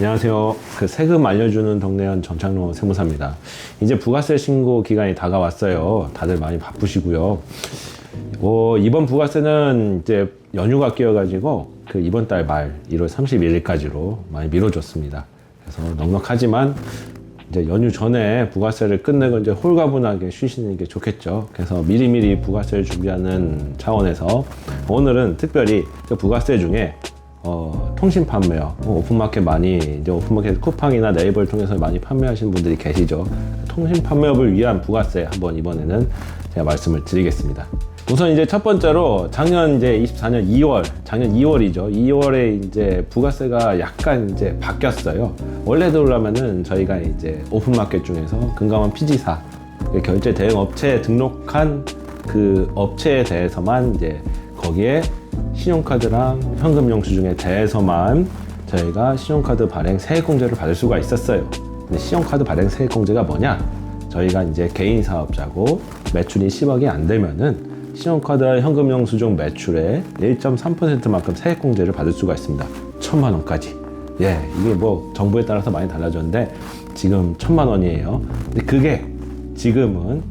안녕하세요. 그 세금 알려주는 동네현 정창로 세무사입니다. 이제 부가세 신고 기간이 다가왔어요. 다들 많이 바쁘시고요. 어, 이번 부가세는 이제 연휴가 끼어가지고 그 이번 달 말 1월 31일까지로 많이 미뤄졌습니다. 그래서 넉넉하지만 이제 연휴 전에 부가세를 끝내고 이제 홀가분하게 쉬시는 게 좋겠죠. 그래서 미리미리 부가세를 준비하는 차원에서 오늘은 특별히 그 부가세 중에 어, 통신 판매요. 뭐 오픈마켓 많이 이제 오픈마켓 쿠팡이나 네이버를 통해서 많이 판매하시는 분들이 계시죠. 통신 판매업을 위한 부가세 한번 이번에는 제가 말씀을 드리겠습니다. 우선 이제 첫 번째로 작년 이제 24년 2월, 작년 2월이죠. 2월에 이제 부가세가 약간 이제 바뀌었어요. 원래대로라면은 저희가 이제 오픈마켓 중에서 금감원 피지사 그 결제 대행 업체에 등록한 그 업체에 대해서만 이제 거기에 신용카드랑 현금 영수증에 대해서만 저희가 신용카드 발행 세액공제를 받을 수가 있었어요. 근데 신용카드 발행 세액공제가 뭐냐? 저희가 이제 개인 사업자고 매출이 10억이 안 되면은 신용카드 현금 영수증 매출의 1.3%만큼 세액공제를 받을 수가 있습니다. 천만 원까지. 예, 이게 뭐 정부에 따라서 많이 달라졌는데 지금 천만 원이에요. 근데 그게 지금은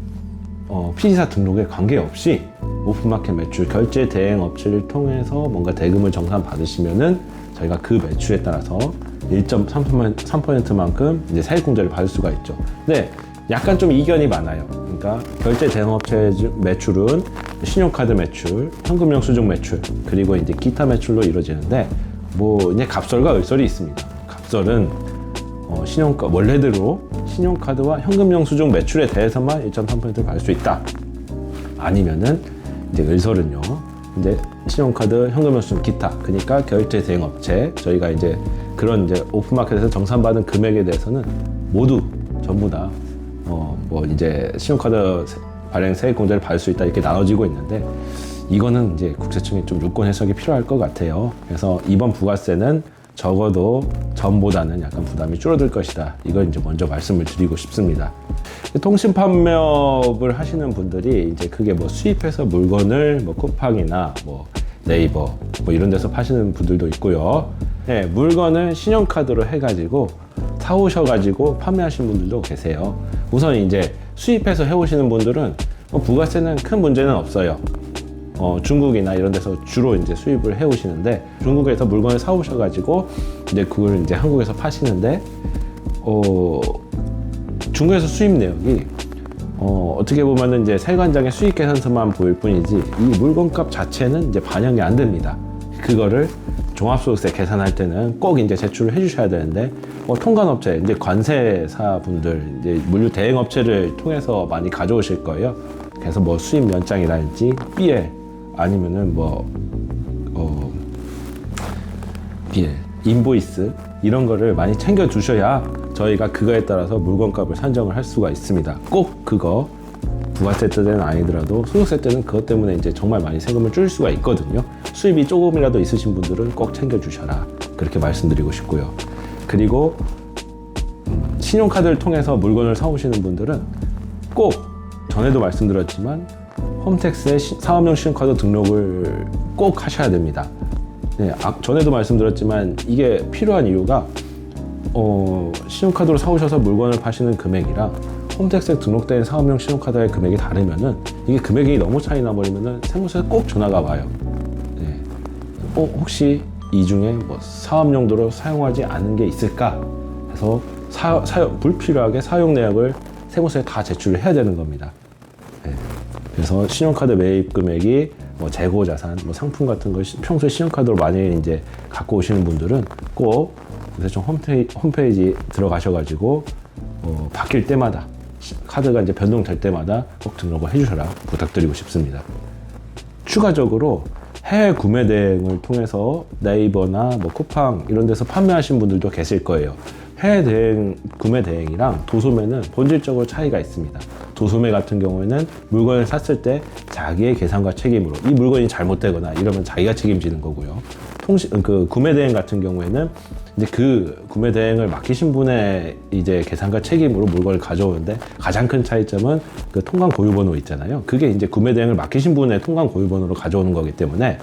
어, 피지사 등록에 관계없이 오픈마켓 매출 결제 대행 업체를 통해서 뭔가 대금을 정산 받으시면은 저희가 그 매출에 따라서 1.3%만큼 이제 세액 공제를 받을 수가 있죠. 근데 약간 좀 이견이 많아요. 그러니까 결제 대행 업체 매출은 신용카드 매출, 현금 영수증 매출, 그리고 이제 기타 매출로 이루어지는데 뭐 이제 갑설과 을설이 있습니다. 갑설은 어, 신용카 원래대로 신용카드와 현금 영수증 매출에 대해서만 1.3%를 받을 수 있다. 아니면은 이제 을설은요. 이제 신용카드, 현금 영수증 기타 그러니까 결제 대행 업체 저희가 이제 그런 이제 오픈마켓에서 정산받은 금액에 대해서는 모두 전부 다 어, 뭐 이제 신용카드 세- 발행 세액 공제를 받을 수 있다 이렇게 나눠지고 있는데 이거는 이제 국세청에 좀 유권 해석이 필요할 것 같아요. 그래서 이번 부가세는 적어도 전보다는 약간 부담이 줄어들 것이다. 이걸 이제 먼저 말씀을 드리고 싶습니다. 통신 판매업을 하시는 분들이 이제 그게 뭐 수입해서 물건을 뭐 쿠팡이나 뭐 네이버 뭐 이런 데서 파시는 분들도 있고요. 네, 물건을 신용카드로 해가지고 사오셔가지고 판매하시는 분들도 계세요. 우선 이제 수입해서 해오시는 분들은 뭐 부가세는 큰 문제는 없어요. 어, 중국이나 이런 데서 주로 이제 수입을 해 오시는데 중국에서 물건을 사 오셔 가지고 이제 그걸 이제 한국에서 파시는데 어, 중국에서 수입 내역이 어, 어떻게 보면은 이제 세관장의 수익 계산서만 보일 뿐이지 이 물건값 자체는 이제 반영이 안 됩니다. 그거를 종합소득세 계산할 때는 꼭 이제 제출을 해주셔야 되는데 어, 통관업체 이제 관세사 분들 이제 물류 대행 업체를 통해서 많이 가져오실 거예요. 그래서 뭐 수입 연장이라든지 BL 아니면은 뭐 어, BL 인보이스 이런 거를 많이 챙겨 두셔야 저희가 그거에 따라서 물건값을 산정을 할 수가 있습니다. 꼭 그거 부가세 때는 아니더라도 소득세 때는 그것 때문에 이제 정말 많이 세금을 줄 수가 있거든요. 수입이 조금이라도 있으신 분들은 꼭 챙겨 주셔라. 그렇게 말씀드리고 싶고요. 그리고 음, 신용카드를 통해서 물건을 사오시는 분들은 꼭 전에도 말씀드렸지만 홈택스에 시- 사업용 신용카드 등록을 꼭 하셔야 됩니다. 네, 아, 전에도 말씀드렸지만 이게 필요한 이유가 어, 신용카드로 사오셔서 물건을 파시는 금액이랑 홈택스에 등록된 사업용 신용카드의 금액이 다르면은 이게 금액이 너무 차이 나버리면은 세무서에 꼭 전화가 와요. 네. 어, 혹시 이 중에 뭐 사업 용도로 사용하지 않은 게 있을까? 해서 사, 사용, 불필요하게 사용 내역을 세무서에 다 제출을 해야 되는 겁니다. 네. 그래서 신용카드 매입 금액이 뭐 재고 자산, 뭐 상품 같은 걸 시- 평소에 신용카드로 많이 이제 갖고 오시는 분들은 꼭 국세청 홈페이지, 홈페이지 들어가셔가지고 어, 바뀔 때마다 시- 카드가 이제 변동될 때마다 꼭 등록을 해주셔라 부탁드리고 싶습니다. 추가적으로 해외 구매 대행을 통해서 네이버나 뭐 쿠팡 이런 데서 판매하신 분들도 계실 거예요. 해외 대행, 구매 대행이랑 도소매는 본질적으로 차이가 있습니다. 도소매 같은 경우에는 물건을 샀을 때 자기의 계산과 책임으로 이 물건이 잘못되거나 이러면 자기가 책임지는 거고요. 통신 그 구매 대행 같은 경우에는 이제 그 구매 대행을 맡기신 분의 이제 계산과 책임으로 물건을 가져오는데 가장 큰 차이점은 그 통관 고유 번호 있잖아요. 그게 이제 구매 대행을 맡기신 분의 통관 고유 번호로 가져오는 거기 때문에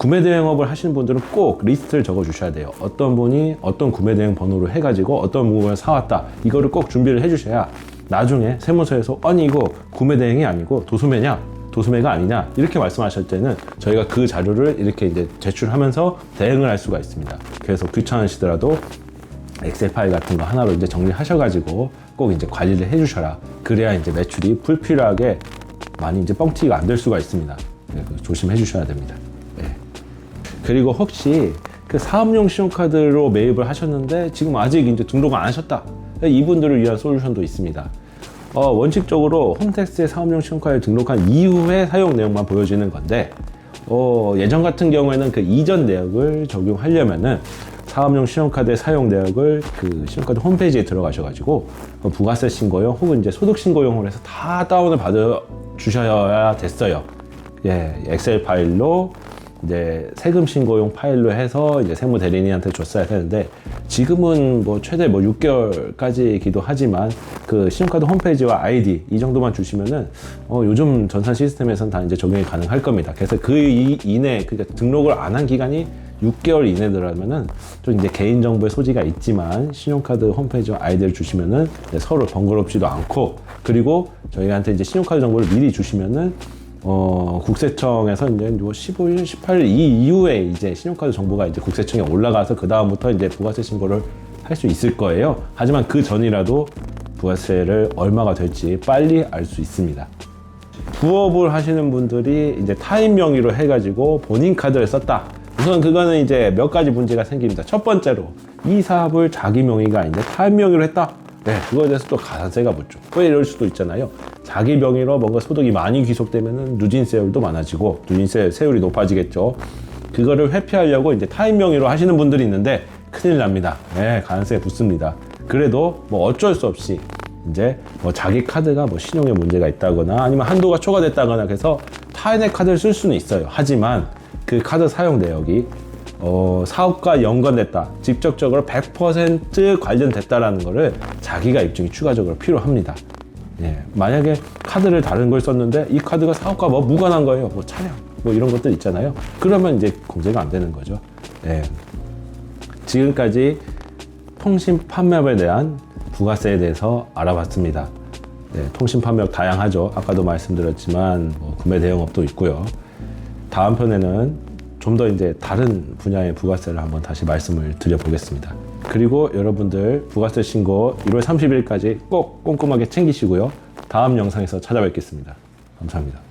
구매 대행업을 하시는 분들은 꼭 리스트를 적어 주셔야 돼요. 어떤 분이 어떤 구매 대행 번호로 해가지고 어떤 물건을 사왔다. 이거를 꼭 준비를 해주셔야 나중에 세무서에서 아니 이거 구매 대행이 아니고 도소매냐? 도소매가 아니냐? 이렇게 말씀하실 때는 저희가 그 자료를 이렇게 이제 제출하면서 대응을 할 수가 있습니다. 그래서 귀찮으시더라도 엑셀 파일 같은 거 하나로 이제 정리하셔가지고 꼭 이제 관리를 해주셔라. 그래야 이제 매출이 불필요하게 많이 이제 뻥튀기가 안 될 수가 있습니다. 네, 조심해 주셔야 됩니다. 네. 그리고 혹시 그 사업용 신용카드로 매입을 하셨는데 지금 아직 이제 등록을 안 하셨다. 이분들을 위한 솔루션도 있습니다. 어, 원칙적으로 홈택스의 사업용 신용카드를 등록한 이후에 사용 내용만 보여지는 건데 어, 예전 같은 경우에는 그 이전 내역을 적용하려면은 사업용 신용카드의 사용 내역을 그 신용카드 홈페이지에 들어가셔가지고 어, 부가세 신고용 혹은 이제 소득 신고용으로 해서 다 다운을 받아 주셔야 됐어요. 예, 엑셀 파일로 이제 세금 신고용 파일로 해서 이제 세무 대리인한테 줬어야 되는데 지금은 뭐 최대 뭐 6개월까지이기도 하지만 그 신용카드 홈페이지와 아이디 이 정도만 주시면은 어 요즘 전산 시스템에서는 다 이제 적용이 가능할 겁니다. 그래서 그 이- 이내 그러니까 등록을 안 한 기간이 6개월 이내더라면은 좀 이제 개인 정보의 소지가 있지만 신용카드 홈페이지와 아이디를 주시면은 서로 번거롭지도 않고 그리고 저희한테 이제 신용카드 정보를 미리 주시면은 어, 국세청에서 이제 뭐 15일, 18일 이 이후에 이제 신용카드 정보가 이제 국세청에 올라가서 그 다음부터 이제 부가세 신고를 할 수 있을 거예요. 하지만 그 전이라도 부가세를 얼마가 될지 빨리 알 수 있습니다. 부업을 하시는 분들이 이제 타인 명의로 해가지고 본인 카드를 썼다. 우선 그거는 이제 몇 가지 문제가 생깁니다. 첫 번째로 이 사업을 자기 명의가 아닌데 타인 명의로 했다. 네, 그거에 대해서 또 가산세가 붙죠. 왜 이럴 수도 있잖아요. 자기 명의로 뭔가 소득이 많이 귀속되면은 누진세율도 많아지고 누진세 세율이 높아지겠죠. 그거를 회피하려고 이제 타인 명의로 하시는 분들이 있는데 큰일 납니다. 네, 가산세 붙습니다. 그래도 뭐 어쩔 수 없이 이제 뭐 자기 카드가 뭐 신용에 문제가 있다거나 아니면 한도가 초과됐다거나 해서 타인의 카드를 쓸 수는 있어요. 하지만 그 카드 사용 내역이 어, 사업과 연관됐다. 직접적으로 100% 관련됐다라는 거를 자기가 입증이 추가적으로 필요합니다. 예, 만약에 카드를 다른 걸 썼는데 이 카드가 사업과 뭐 무관한 거예요. 뭐 차량, 뭐 이런 것들 있잖아요. 그러면 이제 공제가 안 되는 거죠. 예. 지금까지 통신 판매업에 대한 부가세에 대해서 알아봤습니다. 네, 통신 판매업 다양하죠. 아까도 말씀드렸지만 뭐 구매 대행업도 있고요. 다음 편에는 좀 더 이제 다른 분야의 부가세를 한번 다시 말씀을 드려보겠습니다. 그리고 여러분들 부가세 신고 1월 30일까지 꼭 꼼꼼하게 챙기시고요. 다음 영상에서 찾아뵙겠습니다. 감사합니다.